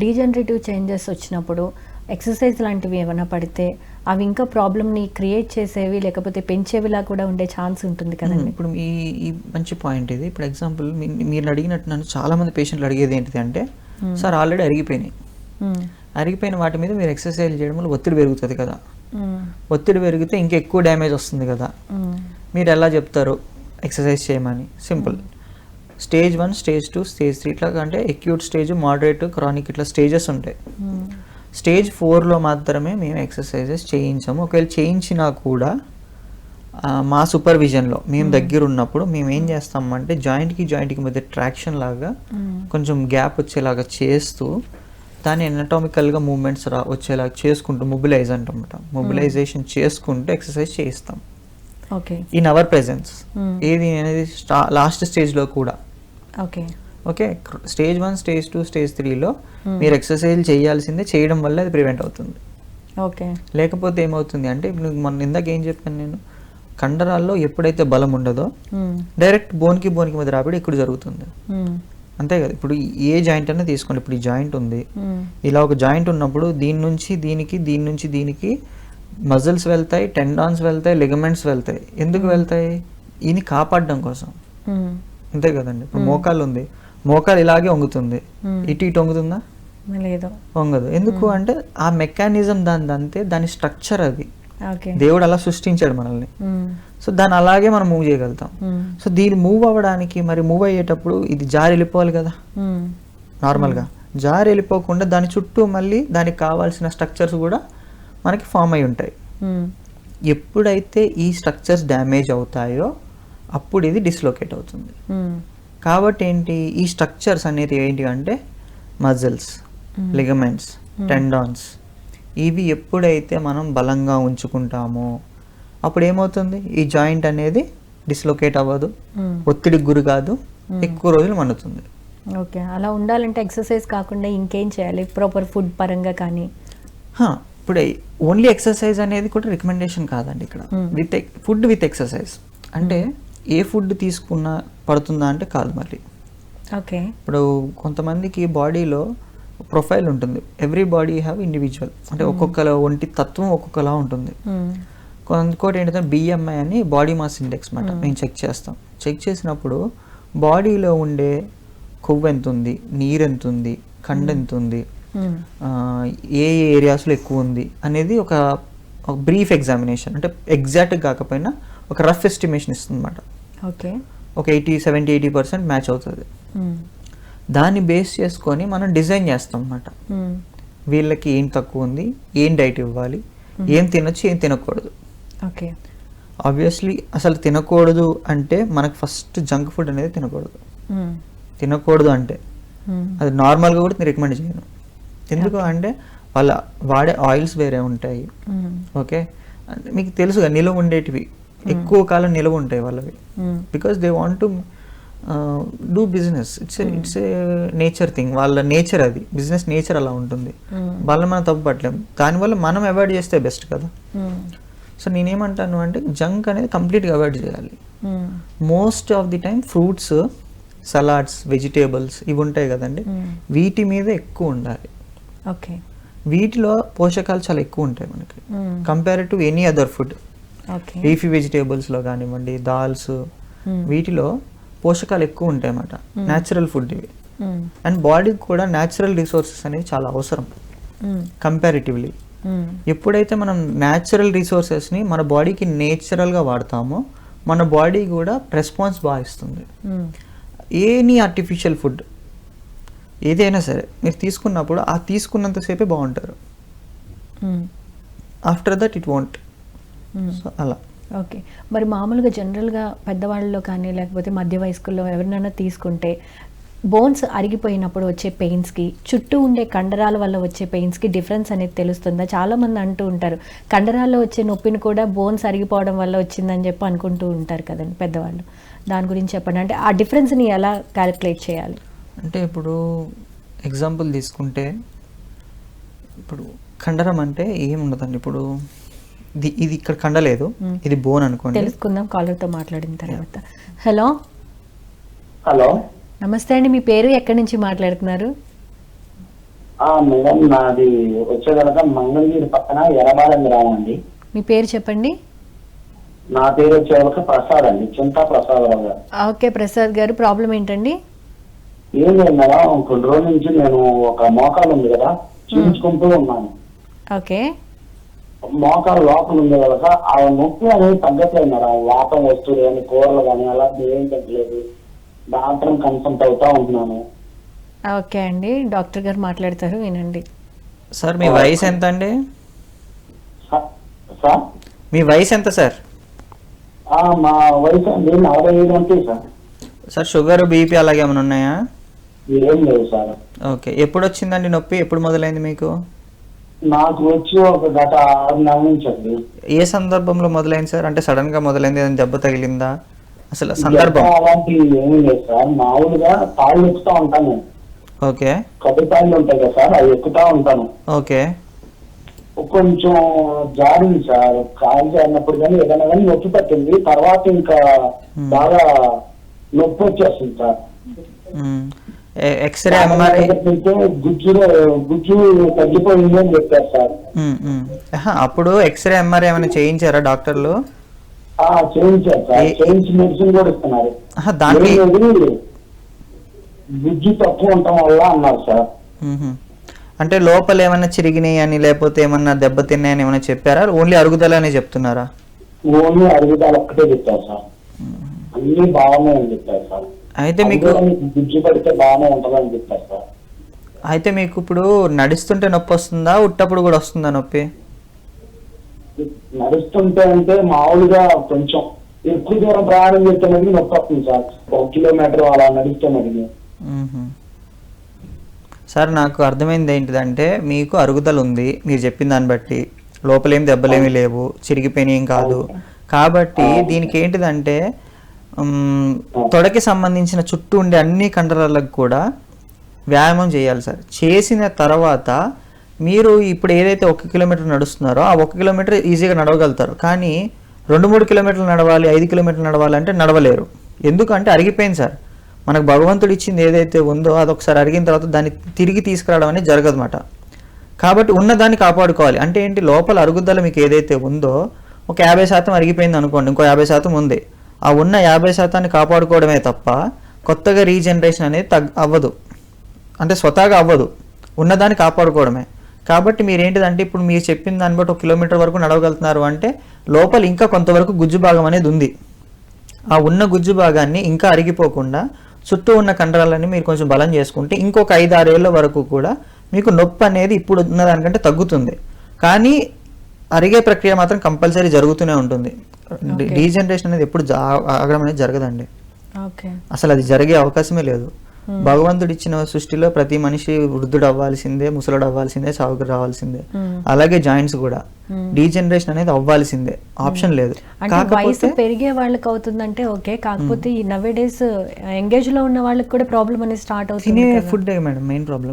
Degenerative changes వచ్చినప్పుడు exercise లాంటివి ఏమైనా పడితే అవి ఇంకా ప్రాబ్లమ్ని క్రియేట్ చేసేవి లేకపోతే పెంచేవిలా కూడా ఉండే ఛాన్స్ ఉంటుంది కదండి. ఇప్పుడు ఈ ఈ మంచి పాయింట్ ఇది. ఇప్పుడు ఎగ్జాంపుల్ మీరు అడిగినట్టు నన్ను చాలా మంది పేషెంట్లు అడిగేది ఏంటిది అంటే సార్ ఆల్రెడీ అరిగిపోయినాయి. అరిగిపోయిన వాటి మీద మీరు ఎక్సర్సైజ్ చేయడం వల్ల ఒత్తిడి పెరుగుతుంది కదా. ఒత్తిడి పెరిగితే ఇంకా ఎక్కువ డ్యామేజ్ వస్తుంది కదా. మీరు ఎలా చెప్తారు? ఎక్సర్సైజ్ చేయమని. Simple stage one stage two stage three ఇట్లా అంటే ఎక్యూట్ స్టేజ్ మోడరేట్ క్రానిక్ ఇట్లా స్టేజెస్ ఉంటాయి. స్టేజ్ ఫోర్లో మాత్రమే మేము ఎక్సర్సైజెస్ చేయించాము. ఒకవేళ చేయించినా కూడా మా సూపర్విజన్లో మేము దగ్గర ఉన్నప్పుడు మేము ఏం చేస్తామంటే జాయింట్కి జాయింట్కి మధ్య ట్రాక్షన్ లాగా. కొంచెం గ్యాప్ వచ్చేలాగా చేస్తూ దాన్ని ఎనటామికల్గా మూమెంట్స్ రా వచ్చేలాగా చేసుకుంటూ మొబిలైజ్ అంటామట మొబిలైజేషన్ చేసుకుంటూ ఎక్సర్సైజ్ చేయిస్తాం. Okay in our presence. ఏది అనేది స్టా లాస్ట్ స్టేజ్లో కూడా. Okay okay stage one stage two stage త్రీలో Hmm. మీరు ఎక్సర్సైజ్ చేయాల్సిందే చేయడం వల్ల అది ప్రివెంట్ అవుతుంది ఓకే లేకపోతే ఏమవుతుంది అంటే ఇప్పుడు మొన్న ఇందాక ఏం చెప్పాను నేను కండరాల్లో ఎప్పుడైతే బలం ఉండదో మ్మ్. డైరెక్ట్ బోన్కి బోన్కి మధ్య రాబడి ఇక్కడ జరుగుతుంది మ్మ్. అంతే కదా ఇప్పుడు ఏ జాయింట్ అయినా తీసుకోండి ఇప్పుడు ఈ జాయింట్ ఉంది. ఇలా ఒక జాయింట్ ఉన్నప్పుడు దీని నుంచి దీనికి దీని నుంచి దీనికి మజిల్స్ వెళ్తాయి టెండాన్స్ వెళ్తాయి లిగమెంట్స్ వెళ్తాయి ఎందుకు వెళ్తాయి ఈయన కాపాడడం కోసం. అంతే కదండి. ఇప్పుడు మోకాలు ఉంది మోకాలు ఇలాగే వంగుతుంది. ఇటు ఇటు వంగుతుందా? లేదు. వంగదు. ఎందుకు అంటే ఆ మెకానిజం దాని అంతే దాని స్ట్రక్చర్ అది. దేవుడు అలా సృష్టించాడు మనల్ని. సో దాన్ని అలాగే మనం మూవ్ చేయగలుగుతాం. సో దీన్ని మూవ్ అవ్వడానికి మరి మూవ్ అయ్యేటప్పుడు ఇది జారి వెళ్ళిపోవాలి కదా. నార్మల్గా. జారి వెళ్ళిపోకుండా దాని చుట్టూ మళ్ళీ దానికి కావాల్సిన స్ట్రక్చర్స్ కూడా మనకి ఫామ్ అయి ఉంటాయి. ఎప్పుడైతే ఈ స్ట్రక్చర్స్ డ్యామేజ్ అవుతాయో అప్పుడు ఇది డిస్లోకేట్ అవుతుంది. మ్మ్. కాబట్టి ఏంటి? ఈ స్ట్రక్చర్స్ అనేది ఏంటి అంటే మజిల్స్ లిగమెంట్స్ టెండాన్స్ ఇవి ఎప్పుడైతే మనం బలంగా ఉంచుకుంటామో అప్పుడు ఏమవుతుంది? ఈ జాయింట్ అనేది డిస్లోకేట్ అవ్వదు. మ్మ్. ఒత్తిడికి గురి కాదు. ఎక్కువ రోజులు మన్నుతుంది ఓకే అలా ఉండాలంటే ఎక్సర్సైజ్ కాకుండా ఇంకేం చేయాలి? ప్రాపర్ ఫుడ్ పరంగా కానీ? ఇప్పుడు ఓన్లీ ఎక్సర్సైజ్ అనేది కూడా రికమెండేషన్ కాదండి ఇక్కడ. Hmm. With food with exercise అంటే ఏ ఫుడ్ తీసుకున్నా పడుతుందా అంటే కాదు మరి ఓకే. ఇప్పుడు కొంతమందికి బాడీలో ప్రొఫైల్ ఉంటుంది. Every body have individual. అంటే ఒక్కొక్కల ఒంటి తత్వం ఒక్కొక్కలా ఉంటుంది. మ్మ్. ఇంకోటి ఏంటంటే బిఎంఐ అని బాడీ మాస్ ఇండెక్స్ మాట మేము చెక్ చేస్తాం. చెక్ చేసినప్పుడు బాడీలో ఉండే కొవ్వు ఎంత ఉంది నీరు ఎంత ఉంది కండ ఎంత ఉంది ఏ ఏ ఏరియాస్లో ఎక్కువ ఉంది అనేది ఒక బ్రీఫ్ ఎగ్జామినేషన్ అంటే ఎగ్జాక్ట్ కాకపోయినా ఒక రఫ్ ఎస్టిమేషన్ ఇస్తుంది ఓకే. ఒక eighty seventy eighty percent match అవుతుంది. దాన్ని బేస్ చేసుకొని మనం డిజైన్ చేస్తాం అన్నమాట. వీళ్ళకి ఏం తక్కువ ఉంది ఏం డైట్ ఇవ్వాలి ఏం తినొచ్చు ఏం తినకూడదు. ఓకే. ఆబ్వియస్లీ అసలు తినకూడదు అంటే మనకు ఫస్ట్ జంక్ ఫుడ్ అనేది తినకూడదు. తినకూడదు అంటే. అది నార్మల్గా కూడా రికమెండ్ చేయను. ఎందుకు అంటే వాళ్ళ వాడే ఆయిల్స్ వేరే ఉంటాయి. ఓకే? అంటే మీకు తెలుసుగా నిలువ ఉండేటివి. ఎక్కువ కాలం నిలువ ఉంటాయి వాళ్ళవి. Because they want to do business it's it's a nature thing వాళ్ళ నేచర్ అది. బిజినెస్ నేచర్ అలా ఉంటుంది. మ్మ్. వాళ్ళని మనం తప్పు పట్టలేం. దానివల్ల మనం అవాయిడ్ చేస్తే బెస్ట్ కదా. సో నేనేమంటాను అంటే జంక్ అనేది కంప్లీట్గా అవాయిడ్ చేయాలి. Most of the time fruits salads vegetables ఇవి ఉంటాయి కదండి. మ్మ్. వీటి మీద ఎక్కువ ఉండాలి. ఓకే వీటిలో పోషకాలు చాలా ఎక్కువ ఉంటాయి మనకి. Compare to any other food leafy వెజిటేబుల్స్లో కానివ్వండి దాల్స్ మ్మ్. వీటిలో పోషకాలు ఎక్కువ ఉంటాయి అన్నమాట న్యాచురల్ ఫుడ్ ఇవి. అండ్ బాడీకి కూడా న్యాచురల్ రిసోర్సెస్ అనేది చాలా అవసరం. కంపారిటివ్లీ. ఎప్పుడైతే మనం న్యాచురల్ రిసోర్సెస్ని మన బాడీకి నేచురల్గా వాడతామో మన బాడీ కూడా రెస్పాన్స్ బాగా ఇస్తుంది. ఎనీ ఆర్టిఫిషియల్ ఫుడ్ ఏదైనా సరే మీరు తీసుకున్నప్పుడు ఆ తీసుకున్నంతసేపే బాగుంటారు. After that it want. So అలా. ఓకే మరి మామూలుగా జనరల్గా పెద్దవాళ్ళలో కానీ లేకపోతే మధ్య వయస్కుల్లో ఎవరినైనా తీసుకుంటే బోన్స్ అరిగిపోయినప్పుడు వచ్చే పెయిన్స్కి చుట్టూ ఉండే కండరాల వల్ల వచ్చే పెయిన్స్కి డిఫరెన్స్ అనేది తెలుస్తుందా? చాలామంది అంటూ ఉంటారు కండరాల్లో వచ్చే నొప్పిని కూడా బోన్స్ అరిగిపోవడం వల్ల వచ్చిందని చెప్పి అనుకుంటూ ఉంటారు కదండి పెద్దవాళ్ళు. దాని గురించి చెప్పండి. అంటే ఆ డిఫరెన్స్ని ఎలా క్యాలిక్యులేట్ చేయాలి? అంటే ఇప్పుడు ఎగ్జాంపుల్ తీసుకుంటే ఇప్పుడు కండరం అంటే ఏముండదండి? ఇప్పుడు ఇది ఇది ఇక్కడ కండలేదు. ఇది బోన్ అనుకోండి. తెలుసుకుందాం కాలర్తో మాట్లాడిన తర్వాత. హలో? హలో? నమస్తే అండి మీ పేరు ఎక్కడి నుంచి మాట్లాడుతున్నారు? మేడం నాది వచ్చే కనుక మంగళగిరి పక్కన ఎర్రబాలెం గ్రామం అండి. మీ పేరు చెప్పండి. నా పేరు వచ్చే ప్రసాద్ అండి చింతా ప్రసాదరావు గారు. ఓకే ప్రసాద్ గారు ప్రాబ్లం ఏంటండి? ఏం లేదు మేడం కొన్ని రోజుల నుంచి నేను ఒక మోకాలు ఉంది కదా చూపించుకుంటూ ఉన్నాను. ఓకే. మోకాలు లోపల ఉంది కదా ఆ నొప్పి అనేది తగ్గట్లేదు మేడం వాతం వస్తువులు కానీ కూరలు కానీ అలా ఏం తగ్గలేదు. డాక్టర్ కన్సల్ట్ అవుతా ఉంటున్నాను. ఓకే అండి. డాక్టర్ గారు మాట్లాడతారు వినండి. సార్ మీ వయసు ఎంత అండి సార్? మీ వయసు ఎంత సార్? ఆ, మా వయసు అండి నలభై ఐదు ఉంటాయి సార్. సార్ షుగర్ బీపీ అలాగే ఏమైనా ఉన్నాయా? ఏం లేదు సార్. ఓకే. ఎప్పుడు వచ్చిందండి నొప్పి? ఎప్పుడు మొదలైంది మీకు? నాకు వచ్చి ఒక గత ఆరు నెలల నుంచి అండి. ఏ సందర్భంలో మొదలైంది సార్? అంటే సడన్గా మొదలైంది ఏదైనా దెబ్బ తగిలిందా? అసలు సందర్భం? అలాంటి ఏమీ లేదు సార్. మామూలుగా తాళ్ళు ఎక్కుతా ఉంటాను నేను. ఓకే. కట్టు తాళ్ళు ఉంటాయి కదా సార్ అవి ఎక్కుతా ఉంటాను. ఓకే. కొంచెం జారింది సార్. కాలు జారినప్పుడు కానీ ఏదైనా కానీ నొప్పి పట్టింది. తర్వాత ఇంకా. బాగా నొప్పి వచ్చేస్తుంది సార్. మ్మ్. ఎక్స్రే ఎంఆర్ఐ గుజ్జు గుజ్జు తగ్గిపోయింది అని చెప్పారు సార్. అప్పుడు ఎక్స్రే ఎంఆర్ఐ ఏమైనా చేయించారా డాక్టర్లు? చేయించారు సార్. ఏ- చేయించి మెడిసిన్ కూడా ఇస్తున్నారు. ఆహా, దానికి ఏం లేదు, గుజ్జు తక్కువ ఉండటం వల్ల అన్నారు సార్. అంటే లోపల ఏమైనా చిరిగినాయి అని లేకపోతే ఏమన్నా దెబ్బతిన్నాయని ఏమైనా చెప్పారా? ఓన్లీ అరుగుదల అని చెప్తున్నారా? ఓన్లీ అరుగుదల ఒక్కటే చెప్పారు సార్. అన్ని బాగానే అని చెప్పారు సార్. అయితే మీకు అందులో మీకు గుజ్జు పడితే బాగానే ఉంటుందని చెప్పారు సార్. అయితే మీకు ఇప్పుడు నడుస్తుంటే నొప్పి వస్తుందా? ఉట్టప్పుడు కూడా వస్తుందా నొప్పి? నడుస్తుంటే అంటే మామూలుగా కొంచెం ఎక్కువ దూరం ప్రయాణం చేస్తే మటుకు నొప్పి వస్తుంది సార్. ఒక కిలోమీటర్ అలా నడిస్తే మటుకు మ్మ్. సార్ నాకు అర్థమైంది ఏంటిదంటే మీకు అరుగుదల ఉంది. మీరు చెప్పిన దాన్ని బట్టి. లోపలేం దెబ్బలేమి లేవు. చిరిగిపోయినాయి ఏం కాదు కాబట్టి దీనికి ఏంటిదంటే తొడకి సంబంధించిన చుట్టూ ఉండే అన్ని కండరాలకు కూడా వ్యాయామం చేయాలి సార్. చేసిన తర్వాత మీరు ఇప్పుడు ఏదైతే ఒక కిలోమీటర్ నడుస్తున్నారో ఆ ఒక కిలోమీటర్ ఈజీగా నడవగలుగుతారు. కానీ రెండు మూడు కిలోమీటర్లు నడవాలి ఐదు కిలోమీటర్లు నడవాలి అంటే నడవలేరు. ఎందుకంటే అరిగిపోయింది సార్. మనకు భగవంతుడు ఇచ్చింది ఏదైతే ఉందో అది ఒకసారి అరిగిన తర్వాత దాన్ని తిరిగి తీసుకురావడం అనేది జరగదన్నమాట. కాబట్టి ఉన్నదాన్ని కాపాడుకోవాలి. అంటే ఏంటి? లోపల అరుగుదల మీకు ఏదైతే ఉందో ఒక యాభై శాతం అరిగిపోయింది అనుకోండి ఇంకో యాభై శాతం ఉంది. ఆ ఉన్న యాభై శాతాన్ని కాపాడుకోవడమే తప్ప కొత్తగా రీజనరేషన్ అనేది తగ్ అవ్వదు. అంటే స్వతహాగా అవ్వదు. ఉన్నదాన్ని కాపాడుకోవడమే. కాబట్టి మీరు ఏంటిదంటే ఇప్పుడు మీరు చెప్పిన దాన్ని బట్టి ఒక కిలోమీటర్ వరకు నడవగలుగుతున్నారు అంటే లోపల ఇంకా కొంతవరకు గుజ్జు భాగం అనేది ఉంది. ఆ ఉన్న గుజ్జు భాగాన్ని ఇంకా అరిగిపోకుండా చుట్టూ ఉన్న కండరాలన్నీ మీరు కొంచెం బలం చేసుకుంటే ఇంకొక ఐదు ఆరేళ్ళ వరకు కూడా మీకు నొప్పి అనేది ఇప్పుడు ఉన్నదానికంటే తగ్గుతుంది. కానీ అరిగే ప్రక్రియ మాత్రం కంపల్సరీ జరుగుతూనే ఉంటుంది. రీజనరేషన్ అనేది ఎప్పుడు ఆగడం అనేది జరగదండి. అసలు అది జరిగే అవకాశమే లేదు. భగవంతుడు ఇచ్చిన సృష్టిలో ప్రతి మనిషి వృద్ధుడు అవ్వాల్సిందే ముసలుడు అవ్వాల్సిందే సాగుకు రావాల్సిందే. అలాగే జాయింట్స్ కూడా. డీజనరేషన్ అనేది అవ్వాల్సిందే. ఆప్షన్ లేదు. వయసు పెరిగే వాళ్ళకి అవుతుందంటే ఓకే. కాకపోతే ఈ నవే డేస్ ఎంగేజ్లో ఉన్న వాళ్ళకి కూడా ప్రాబ్లం అనేది స్టార్ట్ అవుతుంది. Food madam main problem